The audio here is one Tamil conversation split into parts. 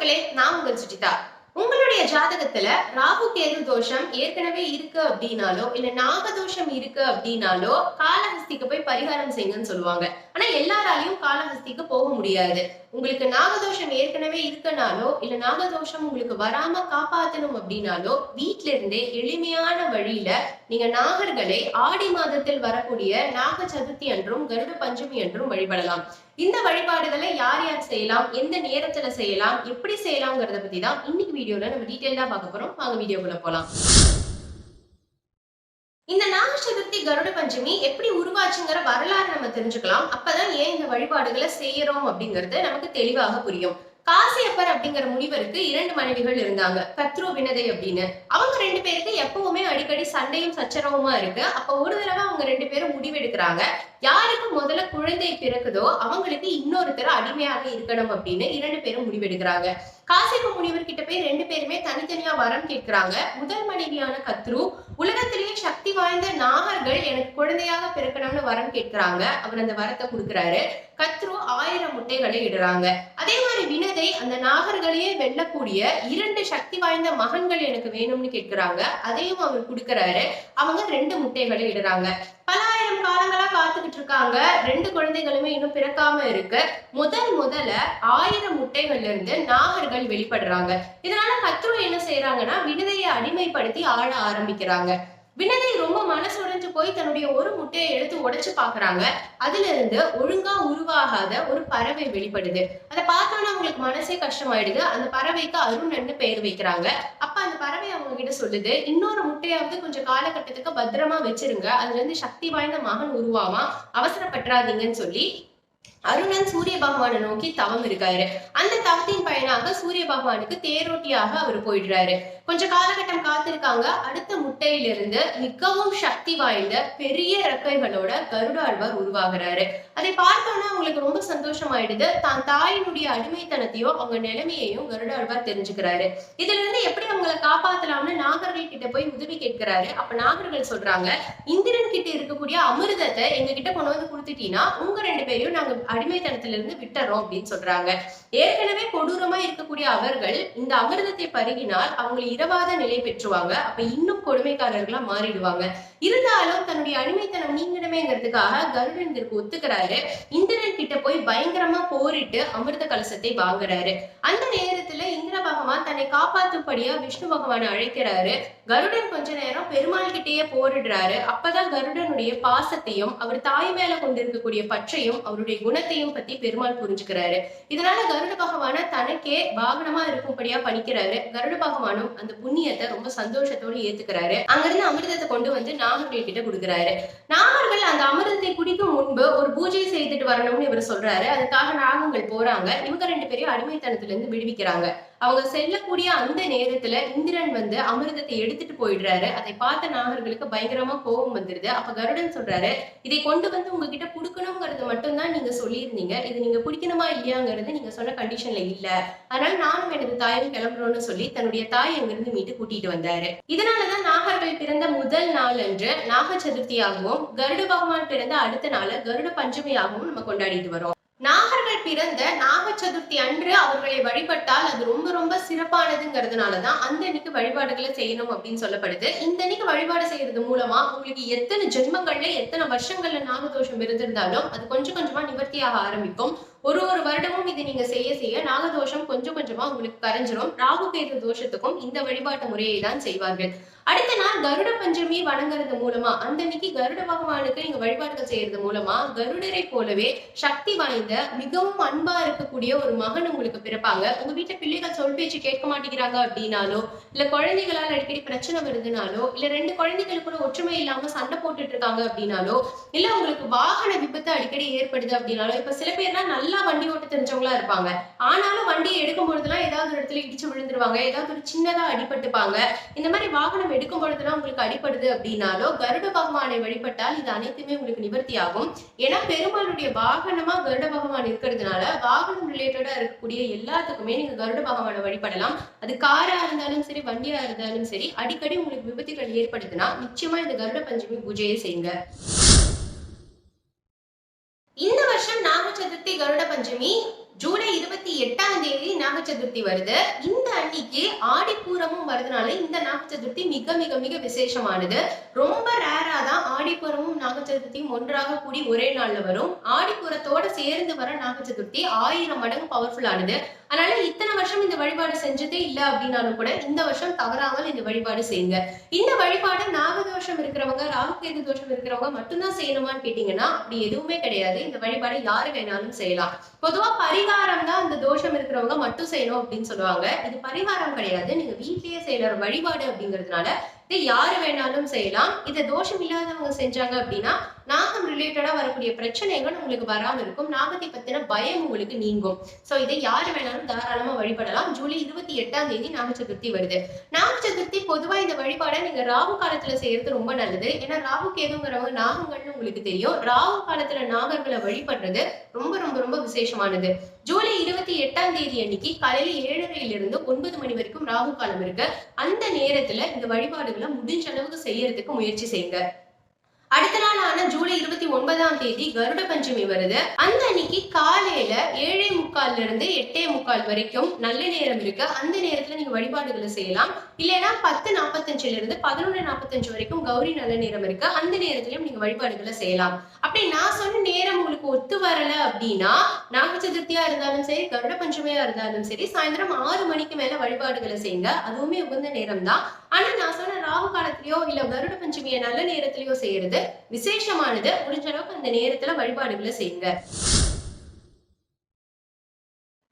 மக்களே நான் உங்கள் சுஜிதா. உங்களுடைய ஜாதகத்துல ராகு கேது தோஷம் ஏற்கனவே இருக்கு அப்படின்னாலோ இல்ல நாக தோஷம் இருக்கு அப்படின்னாலோ காலஹஸ்திக்கு போய் பரிகாரம் செய்யுங்கன்னு சொல்லுவாங்க. ஆனா எல்லாராலையும் காலஹஸ்திக்கு போக முடியாது. உங்களுக்கு நாகதோஷம் ஏற்கனவே இருக்கனாலோ இல்ல நாகதோஷம் உங்களுக்கு வராம காப்பாத்தணும் அப்படின்னாலோ வீட்ல இருந்தே எளிமையான வழியில நீங்க நாகர்களை ஆடி மாதத்தில் வரக்கூடிய நாக சதுர்த்தி என்றும் கருட பஞ்சமி என்றும் வழிபடலாம். இந்த வழிபாடுகளை யார் யார் செய்யலாம்? எந்த நேரத்துல செய்யலாம்? எப்படி செய்யலாம்ங்கிறத பத்தி தான் இன்னைக்கு வீடியோல நம்ம டீட்டெயிலா பார்க்க போறோம். வாங்க வீடியோக்குள்ள போலாம். இந்த நாக சதுர்த்தி கருட பஞ்சமி எப்படி உருவாச்சுங்கிற வரலாறு நம்ம தெரிஞ்சுக்கலாம். அப்பதான் ஏன் இந்த வழிபாடுகளை செய்யறோம் அப்படிங்கிறது நமக்கு தெளிவாக புரியும். காசியப்பர் அப்படிங்கிற முனிவருக்கு இரண்டு மனைவிகள் இருந்தாங்க. கத்ரு வினதை அப்படின்னு. அவங்க ரெண்டு பேருக்கு எப்பவுமே அடிக்கடி சண்டையும் சச்சரவுமா இருக்கு. அப்ப ஒரு தடவை அவங்க ரெண்டு பேரும் முடிவெடுக்கிறாங்க. யாருக்கு முதல்ல குழந்தை பிறக்குதோ அவங்களுக்கு இன்னொருத்தர் அடிமையாக இருக்கணும் அப்படின்னு இரண்டு பேரும் முடிவெடுக்கிறாங்க. காசிப்பு முனிவர் கிட்ட போய் ரெண்டு பேருமே தனித்தனியா வரம் கேட்கிறாங்க. முதல் மனைவியான கத்ரு உலகத்திலேயே சக்தி வாய்ந்த நாகர்கள் எனக்கு குழந்தையாக பிறக்கணும்னு வரம் கேட்கிறாங்க. அவர் அந்த வரத்தை கொடுக்குறாரு. கத்ரு ஆயிரம் முட்டைகளை இடுறாங்க. அதே மாதிரி வினதை அந்த நாகர்களையே வெல்லக்கூடிய இரண்டு சக்தி வாய்ந்த மகன்கள் எனக்கு வேணும்னு கேட்கிறாங்க. அதையும் அவர் கொடுக்கிறாரு. அவங்க ரெண்டு முட்டைகளை இடுறாங்க. பலாயிரம் காலங்களா காத்துக்கிட்டு இருக்காங்க. ரெண்டு குழந்தைகளுமே இன்னும் பிறக்காம இருக்கு. முதல் முதல்ல ஆயிரம் முட்டைகள்ல இருந்து நாகர்கள் வெளிப்படுறாங்க. இதனால கத்ரு என்ன செய்யறாங்கன்னா விடுதையை அடிமைப்படுத்தி ஆழ ஆரம்பிக்கிறாங்க. வினதை ரொம்ப மனசு உடைஞ்சு போய் தன்னுடைய ஒரு முட்டையை எடுத்து உடைச்சு பாக்குறாங்க அதுல இருந்து ஒழுங்கா உருவாகாத ஒரு பறவை வெளிப்படுது. அதை பார்த்தோன்னா அவங்களுக்கு மனசே கஷ்டமாயிடுது. அந்த பறவைக்கு அருணன்னு பெயர் வைக்கிறாங்க. அப்ப அந்த பறவை அவங்க கிட்ட சொல்லுது இன்னொரு முட்டையாவது கொஞ்சம் காலகட்டத்துக்கு பத்திரமா வச்சிருங்க. அதுல இருந்து சக்தி வாய்ந்த மகன் உருவாமா அவசரப்பட்டுறாதீங்கன்னு சொல்லி அருணன் சூரிய பகவானை நோக்கி தவம் இருக்காரு. அந்த தவத்தின் பயனாக சூரிய பகவானுக்கு தேரோட்டியாக அவர் போயிடுறாரு. கொஞ்ச காலகட்டம் காத்திருக்காங்க. அடுத்த முட்டையிலிருந்து மிகவும் சக்தி வாய்ந்த பெரிய ரெக்கைகளோட கருடாழ்வார் உருவாகிறாரு. அதை பார்த்தோன்னா அவங்களுக்கு ரொம்ப சந்தோஷமாயிடுது. தான் தாயினுடைய அடிமைத்தனத்தையும் அவங்க நிலைமையையும் கருடாழ்வார் தெரிஞ்சுக்கிறாரு. இதுல இருந்து எப்படி அவங்களை காப்பாத்தலாம்னு நாகர்கள் கிட்ட போய் உதவி கேட்கிறாரு. அப்ப நாகர்கள் சொல்றாங்க இந்திரன் கிட்ட இருக்கக்கூடிய அமிர்தத்தை எங்க கிட்ட கொண்டு வந்து கொடுத்துட்டீங்கன்னா உங்க ரெண்டு பேரையும் நாங்க அடிமைத்தனத்துல இருந்து விட்டுறோம் அப்படின்னு சொல்றாங்க. ஏற்கனவே கொடூரமா இருக்கக்கூடிய அவர்கள் இந்த அமிர்தத்தை பருகினால் அவங்க இரவாத நிலை பெற்றுவாங்க. அப்ப இன்னும் கொடுமை கொடுமைக்காரர்களா மாறிடுவாங்க. இருந்தாலும் தன்னுடைய அடிமைத்தனம் நீங்கிடமேங்கிறதுக்காக கருடன் இதற்கு ஒத்துக்கிறாரு. இந்திரன் கிட்ட போய் பயங்கரமா போரிட்டு அமிர்த கலசத்தை வாங்குறாரு. அந்த நேரத்துல இந்திர பகவான் தன்னை காப்பாத்தும்படியா விஷ்ணு பகவான் அழைக்கிறாரு. கருடன் கொஞ்ச நேரம் பெருமாள் கிட்டேயே போரிடுறாரு. அப்பதான் கருடனுடைய பாசத்தையும் அவர் தாய் மேல கொண்டிருக்கக்கூடிய பற்றையும் அவருடைய குணத்தையும் பத்தி பெருமாள் புரிஞ்சுக்கிறாரு. இதனால கருட பகவான தனக்கே வாகனமா இருக்கும்படியா பணிக்கிறாரு. கருட பகவானும் அந்த புண்ணியத்தை ரொம்ப சந்தோஷத்தோடு ஏத்துக்கிறாரு. அங்கிருந்து அமிர்தத்தை கொண்டு வந்து நாகர்கள் கிட்ட கொடுக்குறாரு. நாகர்கள் அந்த அமிர்தத்தை குடிக்கும் முன்பு ஒரு பூஜை செய்துட்டு வரணும்னு இவர் சொல்றாரு. அதுக்காக நாகங்கள் போறாங்க. இவங்க ரெண்டு பேரையும் அடிமைத்தனத்துல இருந்து விடுவிக்கிறாங்க. அவங்க செல்லக்கூடிய அந்த நேரத்துல இந்திரன் வந்து அமிர்தத்தை எடுத்துட்டு போயிடுறாரு. அதை பார்த்த நாகர்களுக்கு பயங்கரமா கோபம் வந்துருது. அப்ப கருடன் சொல்றாரு இதை கொண்டு வந்து உங்ககிட்ட குடுக்கணுங்கிறது மட்டும்தான் நீங்க சொல்லியிருந்தீங்க. இது நீங்க குடிக்கணுமா இல்லையாங்கிறது நீங்க சொன்ன கண்டிஷன்ல இல்ல. அதனால நானும் எனது தாயும் கிளம்புறோம்னு சொல்லி தன்னுடைய தாய் அங்கிருந்து மீட்டு கூட்டிட்டு வந்தாரு. இதனாலதான் நாகர்கள் பிறந்த முதல் நாள் அன்று நாக சதுர்த்தியாகவும் கருட பகவான் பிறந்த அடுத்த நாள் கருட பஞ்சமியாகவும் நம்ம கொண்டாடிட்டு வரோம் நாகர்கள் பிறந்த நாக சதுர்த்தி அன்று அவர்களை வழிபட்டால் அது ரொம்ப ரொம்ப சிறப்பானதுங்கிறதுனாலதான் அந்த அன்னைக்கு வழிபாடுகளை செய்யணும் அப்படின்னு சொல்லப்படுது. இந்த அன்னைக்கு வழிபாடு செய்யறது மூலமா உங்களுக்கு எத்தனை ஜென்மங்கள்ல எத்தனை வருஷங்கள்ல நாகதோஷம் இருந்திருந்தாலும் அது கொஞ்சம் கொஞ்சமா நிவர்த்தியாக ஆரம்பிக்கும். ஒரு ஒரு வருடமும் இதை நீங்க செய்ய செய்ய நாகதோஷம் கொஞ்சம் கொஞ்சமா உங்களுக்கு கரைஞ்சிரும். ராகு கேது தோஷத்துக்கும் இந்த வழிபாட்டு முறையை தான் செய்வார்கள். அடுத்த நாள் கருட பஞ்சமி வணங்குறது மூலமா அந்த அன்னைக்கு கருட பகவானுக்கு நீங்க வழிபாடுகள் செய்யறது மூலமா கருடரை போலவே சக்தி வாய்ந்த மிகவும் அன்பா இருக்கக்கூடிய ஒரு மகன் உங்களுக்கு பிறப்பாங்க. உங்க வீட்டுல பிள்ளைகள் சொல் பேச்சு கேட்க மாட்டேங்கிறாங்க அப்படின்னாலோ இல்ல குழந்தைகளால் அடிக்கடி பிரச்சனை வருதுனாலோ இல்ல ரெண்டு குழந்தைகளுக்குள்ள ஒற்றுமை இல்லாம சண்டை போட்டுட்டு இருக்காங்க அப்படின்னாலோ இல்ல உங்களுக்கு வாகன விபத்து அடிக்கடி ஏற்படுது அப்படின்னாலோ இப்ப சில பேர்லாம் நல்ல வண்டி ஓட்ட தெரிஞ்சவங்களா இருப்பாங்க. ஆனாலும் வண்டியை எடுக்கும் பொழுதுலாம் ஏதாவது ஒரு இடத்துல இடிச்சு விழுந்துருவாங்க. ஏதாவது ஒரு சின்னதா அடிபட்டுப்பாங்க. இந்த மாதிரி வாகனம் எடுக்கும் பொழுதுலாம் உங்களுக்கு அடிபடுது அப்படின்னாலோ கருட பகவானை வழிபட்டால் இது அனைத்துமே உங்களுக்கு நிவர்த்தி ஆகும் ஏன்னா பெருமாளுடைய வாகனமா கருட பகவான் இருக்கிறதுனால வாகனம் ரிலேட்டடா இருக்கக்கூடிய எல்லாத்துக்குமே நீங்க கருட பகவானை வழிபடலாம். அது காரா இருந்தாலும் சரி வண்டியா இருந்தாலும் சரி அடிக்கடி உங்களுக்கு விபத்துகள் ஏற்படுதுன்னா நிச்சயமா இந்த கருட பஞ்சமி பூஜையை செய்யுங்க. இந்த வருஷம் நாக சதுர்த்தி கருட பஞ்சமி ஜூலை இருபத்தி எட்டாம் தேதி நாக சதுர்த்தி வருது. இந்த அன்னைக்கு ஆடிப்பூரமும் வருதுனால இந்த நாக சதுர்த்தி மிக மிக மிக விசேஷமானது. ரொம்ப ரேரா தான் ஆடிப்பூரமும் நாக சதுர்த்தியும் ஒன்றாக கூடி ஒரே நாள்ல வரும். ஆடிப்பூரத்தோட சேர்ந்து வர நாக சதுர்த்தி ஆயிரம் மடங்கு பவர்ஃபுல்லானது அதனால இத்தனை வருஷம் இந்த வழிபாடு செஞ்சதே இல்லை அப்படின்னாலும் கூட இந்த வருஷம் தவறாமல் இந்த வழிபாடு செய்யுங்க. இந்த வழிபாடு நாகதோஷம் இருக்கிறவங்க ராகுகேது தோஷம் இருக்கிறவங்க மட்டும்தான் செய்யணுமான்னு கேட்டீங்கன்னா அப்படி எதுவுமே கிடையாது. இந்த வழிபாடு யாரு வேணாலும் செய்யலாம். பொதுவா பரிகாரம் தான் இந்த தோஷம் இருக்கிறவங்க மட்டும் செய்யணும் அப்படின்னு சொல்லுவாங்க. இது பரிகாரம் கிடையாது. நீங்க வீட்லயே செய்யற ஒரு வழிபாடு அப்படிங்கிறதுனால இது யாரு வேணாலும் செய்யலாம். இதை தோஷம் இல்லாதவங்க செஞ்சாங்க அப்படின்னா நாகம் ரிலேட்டடா வரக்கூடிய பிரச்சனைகள் உங்களுக்கு வராம இருக்கும். நாகத்தை பத்தின பயம் உங்களுக்கு நீங்கும். சோ இதை யாரு வேணாலும் தாராளமா வழிபடலாம். ஜூலை இருபத்தி எட்டாம் தேதி நாக சதுர்த்தி வருது. நாக சதுர்த்தி பொதுவா இந்த வழிபாடை நீங்க ராகு காலத்துல செய்யறது ரொம்ப நல்லது. ஏன்னா ராகு கேதுங்கிறவங்க நாகங்கள்னு உங்களுக்கு தெரியும். ராகு காலத்துல நாகர்களை வழிபடுறது ரொம்ப ரொம்ப ரொம்ப விசேஷமானது. ஜூலை இருபத்தி எட்டாம் தேதி அன்னைக்கு காலையில ஏழரையில இருந்து ஒன்பது மணி வரைக்கும் ராகு காலம் இருக்கு. அந்த நேரத்துல இந்த வழிபாடுகளை முடிஞ்ச அளவுக்கு செய்யறதுக்கு முயற்சி செய்யுங்க. அடுத்த நாளான ஜூலை இருபத்தி ஒன்பதாம் தேதி கருட பஞ்சமி வருது. அந்த அன்னைக்கு காலையில ஏழே முக்கால்ல இருந்து எட்டே முக்கால் வரைக்கும் நல்ல நேரம் இருக்கு. அந்த நேரத்துல நீங்க வழிபாடுகளை செய்யலாம். இல்லைன்னா பத்து நாற்பத்தஞ்சுல இருந்து பதினொன்று நாற்பத்தஞ்சு வரைக்கும் கௌரி நல்ல நேரம் இருக்கு. அந்த நேரத்திலயும் நீங்க வழிபாடுகளை செய்யலாம். அப்படி நான் சொன்ன நேரம் உங்களுக்கு ஒத்து வரல அப்படின்னா நாக சதுர்த்தியா இருந்தாலும் சரி கருட பஞ்சமியா இருந்தாலும் சரி சாயந்தரம் ஆறு மணிக்கு மேல வழிபாடுகளை செய்யுங்க. அதுவுமே உகந்த நேரம் தான் ஆனா நான் சொன்ன ராகு காலத்திலயோ இல்ல கருட பஞ்சமிய நல்ல நேரத்திலயோ செய்யறது விசேஷமானது. முடிஞ்ச அளவுக்கு அந்த நேரத்துல வழிபாடுகளை செய்யுங்க.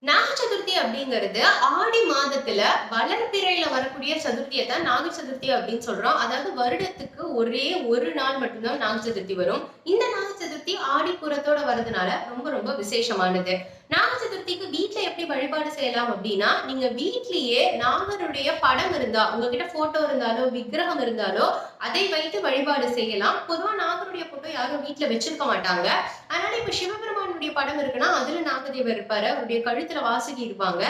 நாக சதுர்த்தி அப்படிங்கிறது ஆடி மாதத்துல வளர்பிறையில வரக்கூடிய சதுர்த்தியை தான் நாக சதுர்த்தி அப்படின்னு சொல்றோம். அதாவது வருடத்துக்கு ஒரே ஒரு நாள் மட்டும்தான் நாக சதுர்த்தி வரும். இந்த நாக சதுர்த்தி ஆடிப்புறத்தோட வரதுனால ரொம்ப ரொம்ப விசேஷமானது. நாக சதுர்த்திக்கு வீட்டுல எப்படி வழிபாடு செய்யலாம் அப்படின்னா நீங்க வீட்லயே நாகருடைய படம் இருந்தா உங்ககிட்ட போட்டோ இருந்தாலோ விக்கிரகம் இருந்தாலோ அதை வைத்து வழிபாடு செய்யலாம். பொதுவா நாகருடைய போட்டோ யாரும் வீட்டுல வச்சிருக்க மாட்டாங்க. அதனால இப்ப சிவபெருமானுடைய படம் இருக்குன்னா அதுல நாகதேவர் இருப்பாரு. அவருடைய கழுத்துல வாசகி இருப்பாங்க.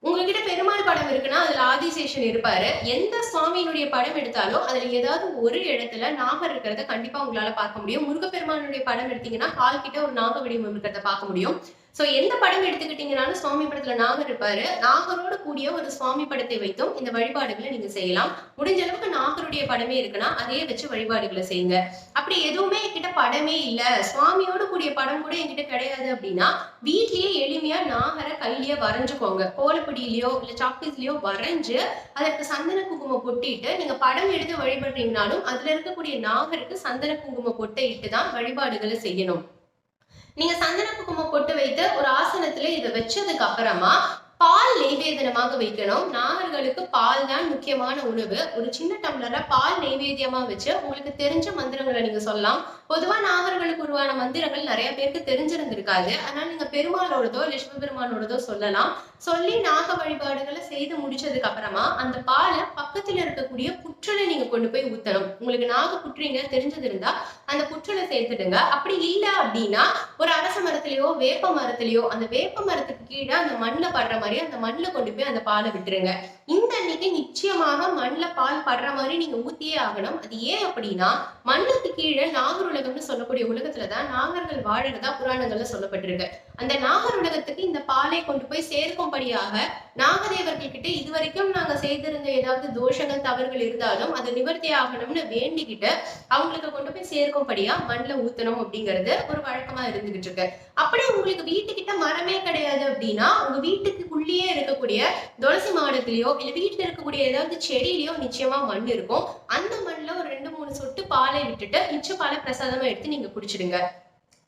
உங்ககிட்ட பெருமாள் படம் இருக்குன்னா அதுல ஆதிசேஷன் இருப்பாரு. எந்த சுவாமியினுடைய படம் எடுத்தாலும் அதுல ஏதாவது ஒரு இடத்துல நாகர் இருக்கிறத கண்டிப்பா உங்களால பார்க்க முடியும். முருகப்பெருமானுடைய படம் எடுத்தீங்கன்னா கால் கிட்ட ஒரு நாக வடிவம் இருக்கிறத பார்க்க முடியும். ஸோ எந்த படம் எடுத்துக்கிட்டீங்கனாலும் சுவாமி படத்துல நாகர் இருப்பாரு. நாகரோட கூடிய ஒரு சுவாமி படத்தை வைத்தும் இந்த வழிபாடுகளை நீங்க செய்யலாம். முடிஞ்ச அளவுக்கு நாகருடைய படமே இருக்குன்னா அதையே வச்சு வழிபாடுகளை செய்யுங்க. அப்படி எதுவுமே என்கிட்ட படமே இல்ல. சுவாமியோட கூடிய படம் கூட என்கிட்ட கிடையாது அப்படின்னா வீட்லயே எளிமையா நாகரை கையிலேயே வரைஞ்சுக்கோங்க. கோலப்பொடியிலயோ இல்ல சாக்பீஸ்லயோ வரைஞ்சு அதற்கு சந்தன குங்குமம் பொட்டிட்டு நீங்க படம் எடுத்து வழிபடுறீங்கனாலும் அதுல இருக்கக்கூடிய நாகருக்கு சந்தன குங்குமம் பொட்டை இட்டு தான் வழிபாடுகளை செய்யணும். நீங்க சந்தன குங்குமம் பொட்டு வைத்து ஒரு ஆசனத்துல இதை வச்சதுக்கு அப்புறமா பால் நெய்வேதனமாக வைக்கணும். நாகர்களுக்கு பால் தான் முக்கியமான உணவு. ஒரு சின்ன டம்ளர்ல பால் நெய்வேத்தியமா வச்சு உங்களுக்கு தெரிஞ்ச மந்திரங்களை நீங்க சொல்லலாம். பொதுவா நாகர்களுக்கு உருவான மந்திரங்கள் நிறைய பேருக்கு தெரிஞ்சிருந்திருக்காது. அதனால நீங்க பெருமாளோடதோ லட்சுமி பெருமானோடதோ சொல்லலாம். சொல்லி நாக வழிபாடுகளை செய்து முடிச்சதுக்கு அப்புறமா அந்த பாலை பக்கத்துல இருக்கக்கூடிய புற்றலை நீங்க கொண்டு போய் ஊத்தணும். உங்களுக்கு நாக புற்றுங்க தெரிஞ்சது இருந்தா அந்த புற்றலை சேர்த்துடுங்க. அப்படி இல்ல அப்படின்னா ஒரு அரச மரத்திலயோ வேப்ப மரத்திலயோ அந்த வேப்ப மரத்துக்கு கீழே அந்த மண்ணில் படுற மாதிரி அந்த மண்ணில் கொண்டு போய் அந்த பாலை விட்டுருங்க. இந்த அன்னைக்கு நிச்சயமாக மண்ணில் பால் படுற மாதிரி நீங்க ஊத்தியே ஆகணும். அது ஏன் அப்படின்னா மண்ணுக்கு கீழே நாகர் உலகம்னு சொல்லக்கூடிய உலகத்துல தான் நாகர்கள் வாழறதா புராணங்கள்ல சொல்லப்பட்டிருக்கு. அந்த நாகர் உலகத்துக்கு இந்த பாலை கொண்டு போய் சேர்க்கும்படியாக நாகதேவர்கள் கிட்ட இதுவரைக்கும் நாங்க செய்திருந்த ஏதாவது தோஷங்கள் தவறுகள் இருந்தாலும் இருந்தாலும் அது நிவர்த்தி ஆகணும்னு வேண்டிக்கிட்டு அவங்களுக்கு கொண்டு போய் சேர்க்கும்படியா மண்ணில் ஊத்தணும் அப்படிங்கிறது ஒரு வழக்கமா இருந்துகிட்டு இருக்கு. அப்படி உங்களுக்கு வீட்டுக்கிட்ட மரமே கிடையாது அப்படின்னா உங்க வீட்டுக்குள்ளேயே இருக்கக்கூடிய துளசி மாடத்திலயோ இல்ல வீட்டுல இருக்கக்கூடிய ஏதாவது செடியிலயோ நிச்சயமா மண் இருக்கும். அந்த மண்ணுல ஒரு ரெண்டு மூணு சொட்டு பாலை விட்டுட்டு மிச்ச பாலை பிரசாதமா எடுத்து நீங்க குடிச்சிடுங்க.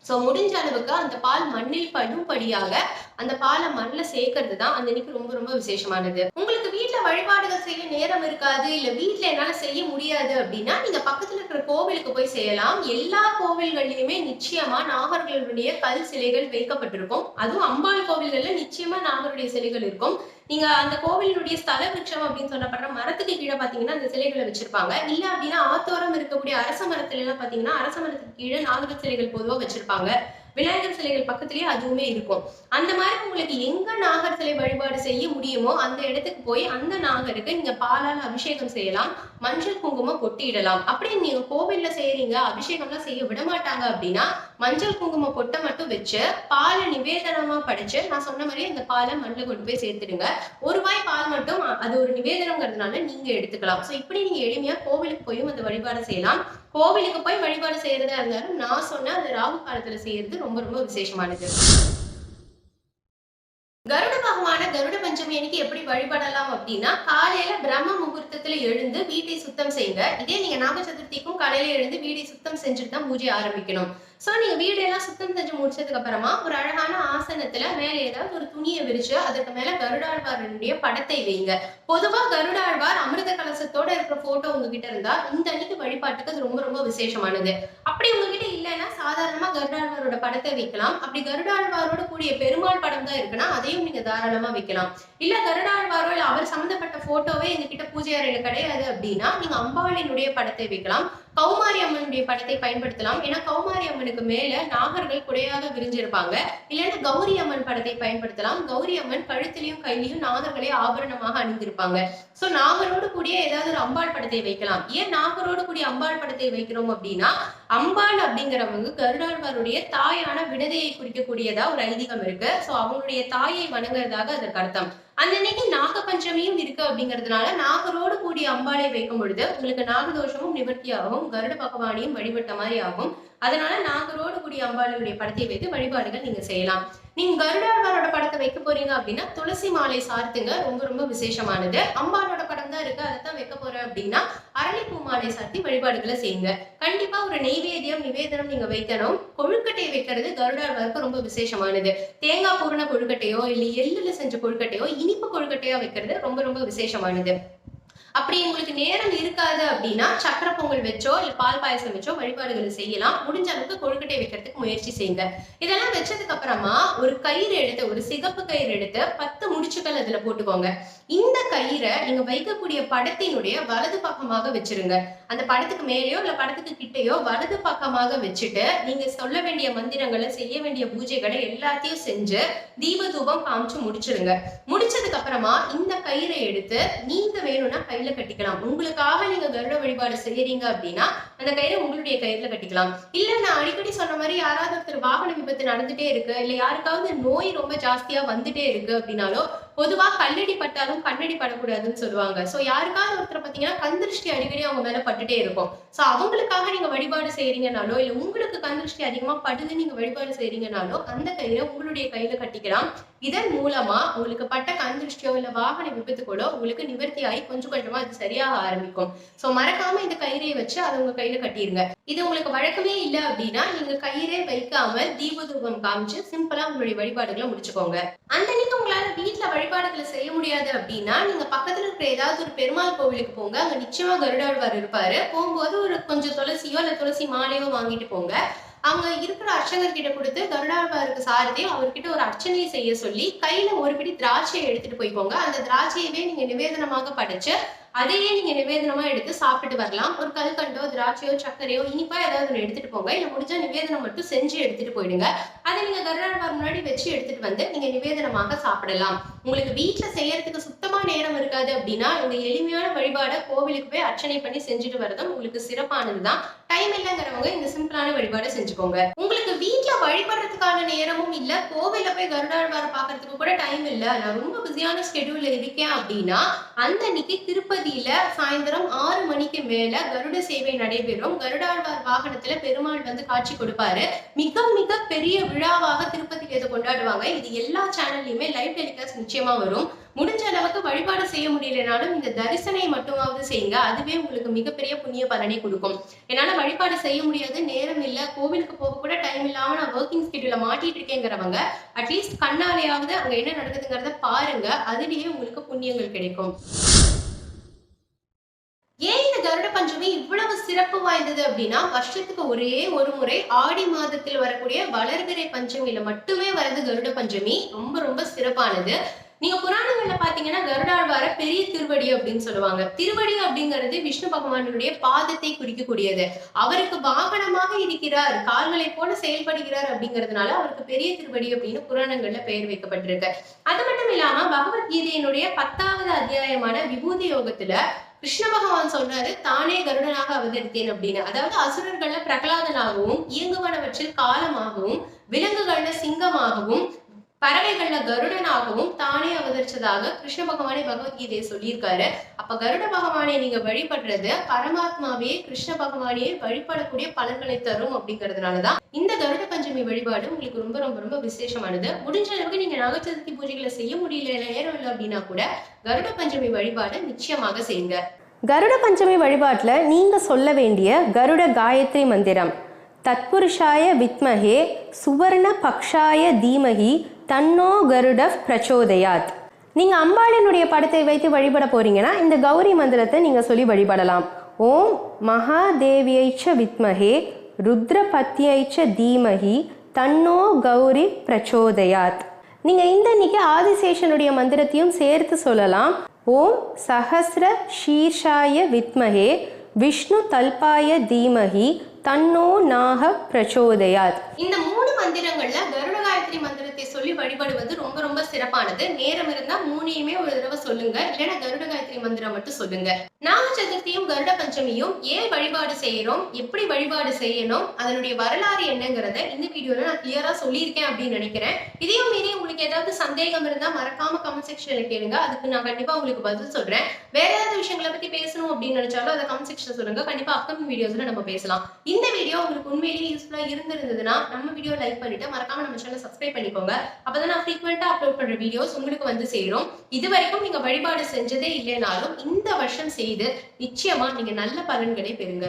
சோ முடிஞ்ச அளவுக்கு அந்த பால் மண்ணில் படும்படியாக அந்த பாலை மண்ணில் சேர்க்கறது தான் அந்த இன்னைக்கு ரொம்ப ரொம்ப விசேஷமானது. உங்களுக்கு வீட்ல வழிபாடுகள் செய்ய நேரம் இருக்காது இல்ல வீட்ல என்னால செய்ய முடியாது அப்படின்னா நீங்க பக்கத்துல இருக்கிற கோவிலுக்கு போய் செய்யலாம். எல்லா கோவில்கள்லயுமே நிச்சயமா நாகர்களுடைய கல் சிலைகள் வைக்கப்பட்டிருக்கும். அதுவும் அம்பாள் கோவில்கள்ல நிச்சயமா நாகருடைய சிலைகள் இருக்கும். நீங்க அந்த கோவிலினுடைய ஸ்தல விருட்சம் அப்படின்னு சொல்லப்படுற மரத்துக்கு கீழே பாத்தீங்கன்னா அந்த சிலைகளை வச்சிருப்பாங்க. இல்ல அப்படின்னா ஆத்தோரம் இருக்கக்கூடிய அரச மரத்துல எல்லாம் பாத்தீங்கன்னா அரச மரத்துக்கு கீழே நாகர சிலைகள் பொதுவா வச்சிருப்பாங்க. விநாயகர் சிலைகள் பக்கத்துலயே அதுவுமே இருக்கும். அந்த மாதிரி உங்களுக்கு எங்க நாகர் சிலை வழிபாடு செய்ய முடியுமோ அந்த இடத்துக்கு போய் அந்த நாகருக்கு நீங்க பாலால் அபிஷேகம் செய்யலாம் மஞ்சள் குங்குமம் கொட்டிடலாம். அப்படி நீங்க கோவில்ல செய்யறீங்க அபிஷேகம்லாம் செய்ய விட மாட்டாங்க அப்படின்னா மஞ்சள் குங்குமம் பொட்டை மட்டும் வச்சு பாலை நிவேதனமா படிச்சு நான் சொன்ன மாதிரி அந்த பாலை மண்ணில் கொண்டு போய் சேர்த்துடுங்க. ஒரு வாய் பால் மட்டும் அது ஒரு நிவேதனங்கிறதுனால நீங்க எடுத்துக்கலாம். சோ இப்படி நீங்க எளிமையா கோவிலுக்கு போயும் அந்த வழிபாடு செய்யலாம். கோவிலுக்கு போய் வழிபாடு செய்யறதா இருந்தாலும் நான் சொன்ன அந்த ராகு காலத்துல செய்யறது ரொம்ப ரொம்ப விசேஷமானது. கருட பகவான கருட பஞ்சமி அன்னைக்கு எப்படி வழிபடலாம் அப்படின்னா காலையில பிரம்ம முகூர்த்தத்துல எழுந்து வீட்டை சுத்தம் செய்யுங்க இதே நீங்க நாக சதுர்த்திக்கும் காலையில எழுந்து வீடை சுத்தம் செஞ்சுட்டு தான் பூஜை ஆரம்பிக்கணும். ஸோ நீங்க வீடெல்லாம் சுத்தம் செஞ்சு முடிச்சதுக்கு அப்புறமா ஒரு அழகான ஆசனத்துல மேலே ஏதாவது ஒரு துணியை விரிச்சு அதற்கு மேல கருடாழ்வாரனுடைய படத்தை வைங்க. பொதுவா கருடாழ்வார் அமிர்த கலசத்தோட இருக்கிற போட்டோ உங்ககிட்ட இருந்தால் இந்த அன்னைக்கு வழிபாட்டுக்கு அது ரொம்ப ரொம்ப விசேஷமானது. அப்படி உங்ககிட்ட இல்லைன்னா சாதாரணமா கருடாழ்வாரோட படத்தை வைக்கலாம். அப்படி கருடாழ்வாரோட கூடிய பெருமாள் படம் தான் இருக்குன்னா அதையும் நீங்க தாராளமா வைக்கலாம். இல்ல கருடாழ்வாரோ இல்லை அவர் சம்மந்தப்பட்ட போட்டோவே எங்ககிட்ட பூஜை அறையில் கிடையாது அப்படின்னா நீங்க அம்பாளினுடைய படத்தை வைக்கலாம். கௌமாரி அம்மனுடைய படத்தை பயன்படுத்தலாம். ஏன்னா கௌமாரி அம்மனுக்கு மேல நாகர்கள் குடையாக விரிஞ்சிருப்பாங்க. இல்லைன்னா கௌரி அம்மன் படத்தை பயன்படுத்தலாம். கௌரி அம்மன் கழுத்திலையும் கையிலையும் நாகர்களை ஆபரணமாக அணிந்திருப்பாங்க. சோ நாகரோடு கூடிய ஏதாவது ஒரு அம்பாள் படத்தை வைக்கலாம். ஏன் நாகரோடு கூடிய அம்பாள் படத்தை வைக்கிறோம் அப்படின்னா அம்பாள் அப்படிங்கிறவங்க கருடாழ்வாருடைய தாயான விடதையை குறிக்கக்கூடியதா ஒரு ஐதீகம் இருக்கு. சோ அவங்களுடைய தாயை வணங்குறதாக அதற்கு அர்த்தம். அன்னைக்கு நாக பஞ்சமியும் இருக்கு அப்படிங்கிறதுனால நாகரோடு கூடிய அம்பாளை வைக்கும் பொழுது உங்களுக்கு நாகதோஷமும் நிவர்த்தியாகும் கருட பகவானையும் வழிபட்ட மாதிரி ஆகும். அதனால நாகரோடு கூடிய அம்பாளுடைய படத்தை வைத்து வழிபாடுகள் நீங்க செய்யலாம். நீங்க கருடாழ்வாரோட படத்தை வைக்க போறீங்க அப்படின்னா துளசி மாலை சார்த்துங்க. ரொம்ப ரொம்ப விசேஷமானது. அம்பாளோட படம் தான் இருக்கு அதை தான் வைக்க போறேன் அப்படின்னா அரளிப்பூ மாலை சாத்தி வழிபாடுகளை செய்யுங்க. கண்டிப்பா ஒரு நெய்வேதியம் நிவேதனம் நீங்க வைக்கணும். கொழுக்கட்டையை வைக்கிறது கருடாழ்வாருக்கு ரொம்ப விசேஷமானது. தேங்காய் பூரண கொழுக்கட்டையோ இல்ல எள்ளுல செஞ்ச கொழுக்கட்டையோ இனிப்பு கொழுக்கட்டையா வைக்கிறது ரொம்ப ரொம்ப விசேஷமானது. அப்படி உங்களுக்கு நேரம் இருக்காது அப்படின்னா சக்கரை பொங்கல் வச்சோ இல்ல பால் பாயசம் வச்சோ வழிபாடுகளை செய்யலாம். முடிஞ்ச அளவுக்கு கொழுக்கட்டை வைக்கிறதுக்கு முயற்சி செய்யுங்க. இதெல்லாம் வச்சதுக்கு அப்புறமா ஒரு கயிறு எடுத்து ஒரு சிகப்பு கயிறு எடுத்து பத்து முடிச்சுக்கள் அதுல போட்டுக்கோங்க. இந்த கயிறை நீங்க வைக்கக்கூடிய படத்தினுடைய வலது பக்கமாக வச்சிருங்க. அந்த படத்துக்கு மேலேயோ இல்ல படத்துக்கு கிட்டேயோ வலது பக்கமாக வச்சுட்டு நீங்க சொல்ல வேண்டிய மந்திரங்களை செய்ய வேண்டிய பூஜைகளை எல்லாத்தையும் செஞ்சு தீப தூபம் காமிச்சு முடிச்சிருங்க. முடிச்சதுக்கு அப்புறமா இந்த கயிறை எடுத்து நீங்க வேணும்னா கையில கட்டிக்கலாம். உங்களுக்காக நீங்க கருட வழிபாடு செய்யறீங்க அப்படின்னா அந்த கயிறை உங்களுடைய கயிறுல கட்டிக்கலாம். இல்ல நான் அடிக்கடி சொன்ன மாதிரி யாராவது ஒருத்தர் வாகன விபத்து நடந்துட்டே இருக்கு இல்ல யாருக்காவது நோய் ரொம்ப ஜாஸ்தியா வந்துட்டே இருக்கு அப்படின்னாலோ பொதுவா கல்லடி பட்டாலும் கண்ணடி படக்கூடாதுன்னு சொல்லுவாங்க. சோ யாருக்காவது ஒருத்தர் பாத்தீங்கன்னா கந்திருஷ்டி அடிக்கடி அவங்க மேல பட்டுட்டே இருக்கும். சோ அவங்களுக்காக நீங்க வழிபாடு செய்யறீங்கனாலோ இல்ல உங்களுக்கு கந்திருஷ்டி அதிகமா படுது நீங்க வழிபாடு செய்யறீங்கனாலோ அந்த கயிறை உங்களுடைய கையில கட்டிக்கலாம். இதன் மூலமா உங்களுக்கு பட்ட கந்திருஷ்டியோ இல்ல வாகன விபத்துகளோ உங்களுக்கு நிவர்த்தி ஆகி கொஞ்சம் கொஞ்சமா அது சரியாக ஆரம்பிக்கும். சோ மறக்காம இந்த கயிறை வச்சு அதை உங்க கையில கட்டிருங்க. இது உங்களுக்கு வழக்கமே இல்லை அப்படின்னா நீங்க கயிறே வைக்காம தீபதூபம் காமிச்சு சிம்பிளா உங்களுடைய வழிபாடுகளை முடிச்சுக்கோங்க. அந்த அன்னைக்கு உங்களால வீட்டுல வழிபாடுகளை செய்ய முடியாது அப்படின்னா நீங்க பக்கத்துல இருக்கிற ஏதாவது ஒரு பெருமாள் கோவிலுக்கு போங்க. அங்க நிச்சயமா கருடாழ்வார் இருப்பாரு. போகும்போது ஒரு கொஞ்சம் துளசியோ இல்ல துளசி மாலையோ வாங்கிட்டு போங்க. அவங்க இருக்கிற அர்ச்சகர் கிட்ட கொடுத்து கருடாழ்வாருக்கு சாரதி அவர்கிட்ட ஒரு அர்ச்சனையை செய்ய சொல்லி கையில ஒரு பிடி திராட்சையை எடுத்துட்டு போய்க்கோங்க. அந்த திராட்சையவே நீங்க நிவேதனமாக படைச்சு அதையே நீங்க நிவேதனமா எடுத்து சாப்பிட்டுட்டு வரலாம். ஒரு கல்கண்டோ திராட்சையோ சர்க்கரையோ இனிப்பா ஏதாவது ஒன்று எடுத்துட்டு போங்க. இல்லை முடிஞ்ச நிவேதனம் மட்டும் செஞ்சு எடுத்துட்டு போயிடுங்க. அதை நீங்க கர்நாடகா முன்னாடி வச்சு எடுத்துட்டு வந்து நீங்க நிவேதனமாக சாப்பிடலாம். உங்களுக்கு வீட்டுல செய்யறதுக்கு சுத்தமா நேரம் இருக்காது அப்படின்னா இந்த எளிமையான வழிபாடை கோவிலுக்கு போய் அர்ச்சனை பண்ணி செஞ்சுட்டு வரதும் உங்களுக்கு சிறப்பானதுதான். டைம் இல்லைங்கிறவங்க இந்த சிம்பிளான வழிபாடை செஞ்சுக்கோங்க. உங்களுக்கு வீட்டுல வழிபடுறதுக்கான நேரமும் இல்ல. கோவில போய் கருடாழ்வாரை பாக்குறதுக்கு கூட டைம் இல்ல. நான் ரொம்ப பிஸியான ஸ்கெடியூல்ல இருக்கேன் அப்படின்னா அந்த அன்னைக்கு திருப்பதியில சாயந்தரம் ஆறு மணிக்கு மேல கருட சேவை நடைபெறும். கருடாழ்வார் வாகனத்துல பெருமாள் வந்து காட்சி கொடுப்பாரு. மிக மிக பெரிய விழாவாக திருப்பதியில இதை கொண்டாடுவாங்க. இது எல்லா சேனல்லையுமே லைவ் டெலிகாஸ்ட் நிச்சயமா வரும். முடிஞ்ச அளவுக்கு வழிபாடு செய்ய முடியலனாலும் இந்த தரிசனை மட்டுமாவது செய்யுங்க. அதுவே உங்களுக்கு மிகப்பெரிய புண்ணிய பலனை கொடுக்கும். என்னால வழிபாடு செய்ய முடியாது நேரம் இல்ல கோவிலுக்கு போக கூட டைம் இல்லாம நான் ஒர்க்கிங் ஸ்கெடியூல மாட்டிட்டு இருக்கேங்கிறவங்க அட்லீஸ்ட் கண்ணாலேயாவது அங்க என்ன நடக்குதுங்கிறத பாருங்க. அதுலயே உங்களுக்கு புண்ணியங்கள் கிடைக்கும். ஏன் இந்த கருட பஞ்சமி இவ்வளவு சிறப்பு வாய்ந்தது அப்படின்னா வருஷத்துக்கு ஒரே ஒரு முறை ஆடி மாதத்தில் வரக்கூடிய வளர்பிறை பஞ்சமியில மட்டுமே வரது கருட பஞ்சமி. ரொம்ப ரொம்ப சிறப்பானது. நீங்க புராணங்கள்ல பாத்தீங்கன்னா கருடாழ்வார பெரிய திருவடி அப்படின்னு சொல்லுவாங்க. திருவடி அப்படிங்கிறது விஷ்ணு பகவானுடைய பாதத்தை குறிக்கக்கூடியது. அவருக்கு வாகனமாக இருக்கிறார் கால்களை போல செயல்படுகிறார் அப்படிங்கிறதுனால அவருக்கு பெரிய திருவடி அப்படின்னு புராணங்கள்ல பெயர் வைக்கப்பட்டிருக்கு. அது மட்டும் இல்லாம பகவத்கீதையினுடைய பத்தாவது அத்தியாயமான விபூதி யோகத்துல கிருஷ்ண பகவான் சொல்றாரு தானே கருடனாக அவதரித்தேன் அப்படின்னு. அதாவது அசுரர்கள்ல பிரகலாதனாகவும் இயங்குவனவற்றில் காலமாகவும் விலங்குகள்ல சிங்கமாகவும் பறவைகள்ல கருடனாகவும் தானே அவதரிச்சதாக கிருஷ்ண பகவானே பகவத்கீதையை சொல்லியிருக்காரு. அப்ப கருட பகவானை நீங்க வழிபடுறது பரமாத்மாவே கிருஷ்ண பகவானையே வழிபடக்கூடிய பலன்களை தரும் அப்படிங்கறதுனாலதான். இந்த கருட பஞ்சமி வழிபாடு உங்களுக்கு ரொம்ப ரொம்ப ரொம்ப விசேஷமானது. முடிஞ்ச அளவுக்கு நீங்க நாக சதுர்த்தி பூஜைகளை செய்ய முடியல நேரம் இல்லை அப்படின்னா கூட கருட பஞ்சமி வழிபாடு நிச்சயமாக செய்யுங்க. கருட பஞ்சமி வழிபாட்டில் நீங்கள் சொல்ல வேண்டிய கருட காயத்ரி மந்திரம். தத்புருஷாய வித்மகே சுவர்ண பக்ஷாய தீமகி தன்னோ கருடவ் பிரச்சோதயாத். நீங்கள் அம்பாளினுடைய படத்தை வைத்து வழிபட போறீங்கன்னா இந்த கௌரி மந்திரத்தை நீங்கள் சொல்லி வழிபடலாம். ஓம் மகாதேவியைச்ச வித்மஹே ருத்ரபத்தியைச்ச தீமகி தன்னோ கௌரி பிரச்சோதயாத். நீங்கள் இந்த இன்னைக்கு ஆதிசேஷனுடைய மந்திரத்தையும் சேர்த்து சொல்லலாம். ஓம் சஹஸ்ர ஷீர்ஷாய வித்மஹே விஷ்ணு தல்பாய தீமஹி தன்னோ நாக பிரச்சோதயாத். இந்த மூணு மந்திரங்கள்ல கருட காயத்ரி மந்திரத்தை சொல்லி வழிபடுவது ரொம்ப ரொம்ப சிறப்பானது. நேரம் இருந்தா மூணையுமே ஒரு தடவை சொல்லுங்க. இல்லைன்னா கருட காயத்ரி மந்திரம் மட்டும் சொல்லுங்க. நாக சதுர்த்தியும் கருட பஞ்சமியும் ஏன் வழிபாடு செய்யறோம்? எப்படி வழிபாடு செய்யணும்? அதனுடைய வரலாறு என்னங்கிறத இந்த வீடியோல நான் கிளியரா சொல்லியிருக்கேன் அப்படின்னு நினைக்கிறேன். இதையும் மீறி உங்களுக்கு ஏதாவது சந்தேகம் இருந்தா மறக்காம கமெண்ட் செக்ஷன்ல கேளுங்க. அதுக்கு நான் கண்டிப்பா உங்களுக்கு பதில் சொல்றேன். வேற ஏதாவது விஷயங்களை பத்தி பேசணும் அப்படின்னு நினைச்சாலும் அதை கமெண்ட் செக்ஷன் சொல்லுங்க. கண்டிப்பா அப்கமிங் வீடியோஸ்ல நம்ம பேசலாம். இந்த வீடியோ உங்களுக்கு உண்மையிலேயே யூஸ்ஃபுல்லாக இருந்திருந்ததுன்னா நம்ம வீடியோ லைக் பண்ணிட்டு மறக்காம நம்ம சேனல் சப்ஸ்கிரைப் பண்ணிக்கோங்க. அப்பதான் நான் ஃப்ரீக்வெண்டா அப்லோட் பண்ணுற வீடியோஸ் உங்களுக்கு வந்து சேரும். இது வரைக்கும் நீங்கள் வழிபாடு செஞ்சதே இல்லைனாலும் இந்த வருஷம் செய்து நிச்சயமா நீங்கள் நல்ல பலன்களை பெறுங்க.